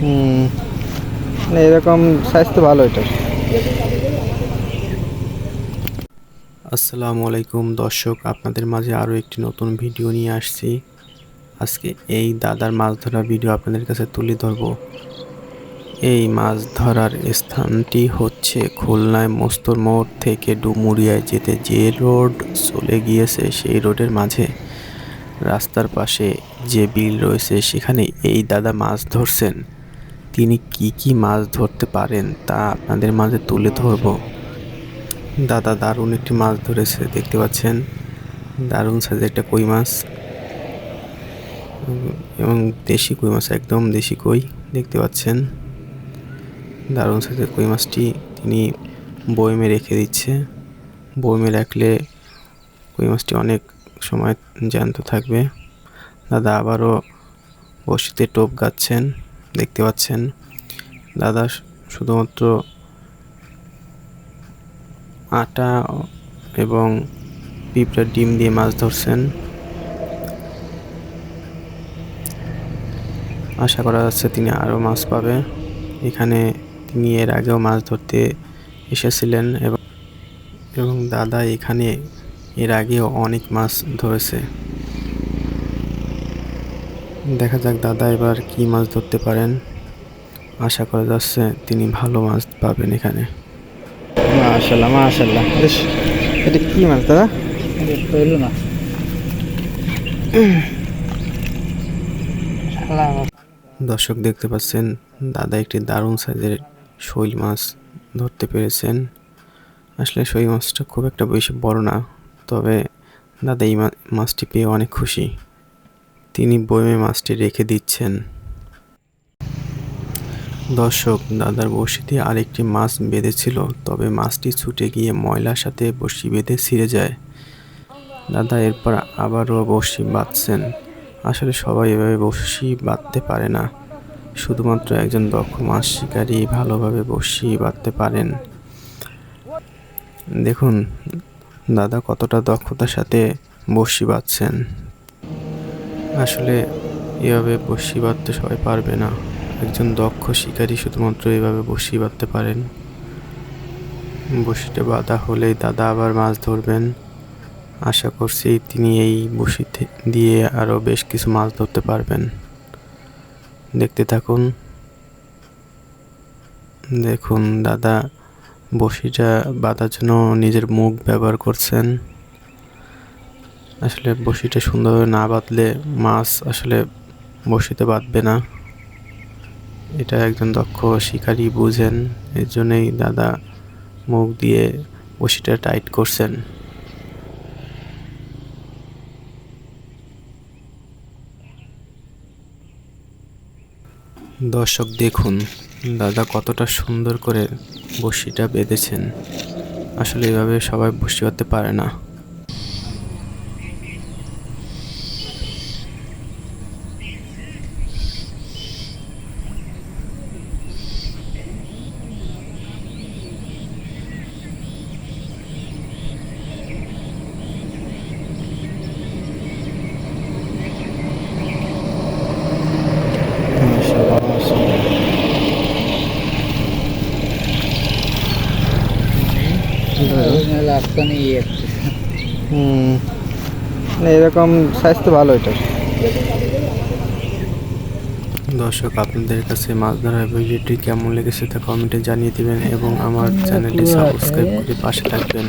হুম। মানে এরকম স্বাস্থ্য ভালো এটা আসসালামু আলাইকুম দর্শক আপনাদের মাঝে আরও একটি নতুন ভিডিও নিয়ে আসছি। আজকে এই দাদার মাছ ধরা ভিডিও আপনাদের কাছে তুলে ধরব। এই মাছ ধরার স্থানটি হচ্ছে খুলনায় মস্তর মোড় থেকে ডুমুরিয়ায় যেতে যে রোড চলে গিয়েছে সেই রোডের মাঝে। রাস্তার পাশে যে বিল রয়েছে, সেখানে এই দাদা মাছ ধরছেন। তিনি কি কি মাছ ধরতে পারেন, তা আপনাদের মাঝে তুলে ধরবো। দাদা দারুণ একটি মাছ ধরেছে, দেখতে পাচ্ছেন? দারুণ সাইজের একটা কই মাছ। এবং দেশি কই মাছ, একদম দেশি কই, দেখতে পাচ্ছেন? দারুণ সাইজের কই মাছটি তিনি বয়মে রেখে দিচ্ছে। বয়মে রাখলে কই মাছটি অনেক সময় জ্যান্ত থাকবে। দাদা আবারও বসিতে টোপ গাচ্ছেন, দেখতে পাচ্ছেন। দাদা শুধুমাত্র আটা এবং পিঁপড়ার ডিম দিয়ে মাছ ধরছেন। আশা করা যাচ্ছে তিনি আরও মাছ পাবে। এখানে তিনি এর আগেও মাছ ধরতে এসেছিলেন এবং দাদা এখানে এর আগেও অনেক মাছ ধরেছে। দেখা যাক দাদা এবার কি মাছ ধরতে পারেন। আশা করা যাচ্ছে তিনি ভালো মাছ পাবেন এখানে। মাশাল্লাহ মাশাল্লাহ বেশ এটা কি মাছ দাদা? না দর্শক দেখতে পাচ্ছেন দাদা একটি দারুণ সাইজের শৈল মাছ ধরতে পেরেছেন। আসলে শৈল মাছটা খুব একটা বেশি বড় না তবে দাদা এই মাছটি পেয়ে অনেক খুশি। তিনি বয়মে মাছটি রেখে দিচ্ছেন। দর্শক, দাদার বড়শিতে আরেকটি মাছ বেঁধেছিল, তবে মাছটি ছুটে গিয়ে ময়লার সাথে বড়শি বেঁধে ছিঁড়ে যায়। দাদা এরপর আবারও বড়শি বাঁধছেন। আসলে সবাই এভাবে বড়শি বাঁধতে পারে না। শুধুমাত্র একজন দক্ষ মাছ শিকারী ভালোভাবে বড়শি বাঁধতে পারেন। দেখুন, দাদা কতটা দক্ষতার সাথে বড়শি বাঁধছেন। আসলে এভাবে বড়শি বাঁধতে সবাই পারবে না। একজন দক্ষ শিকারী শুধুমাত্র এভাবে বড়শি বাঁধতে পারেন। বড়শিটা বাঁধা হলেই দাদা আবার মাছ ধরবেন। আশা করছি তিনি এই থে- দিয়ে আরও বেশ কিছু মাছ ধরতে পারবেন। দেখতে থাকুন। দেখুন, দাদা বড়শিটা বাঁধার জন্য নিজের মুখ ব্যবহার করছেন। আসলে বড়শিটা সুন্দরভাবে না বাঁধলে মাছ আসলে বড়শিতে বাঁধবে না। এটা একজন দক্ষ শিকারী বুঝেন, এর জন্যই দাদা মুখ দিয়ে বড়শিটা টাইট করছেন। দর্শক দেখুন, দাদা কতটা সুন্দর করে বড়শিটা বেঁধেছেন। আসলে এভাবে সবাই বসে হতে পারে না মাশাল্লাহ মাশাল্লাহ একটা। হুম। মানে এরকম স্বাস্থ্য ভালো এটা দর্শক আপনাদের কাছে মাছ ধরার ভিডিওটি কেমন লেগেছে তা কমেন্টে জানিয়ে দিবেন এবং আমার চ্যানেলটি সাবস্ক্রাইব করে পাশে থাকবেন।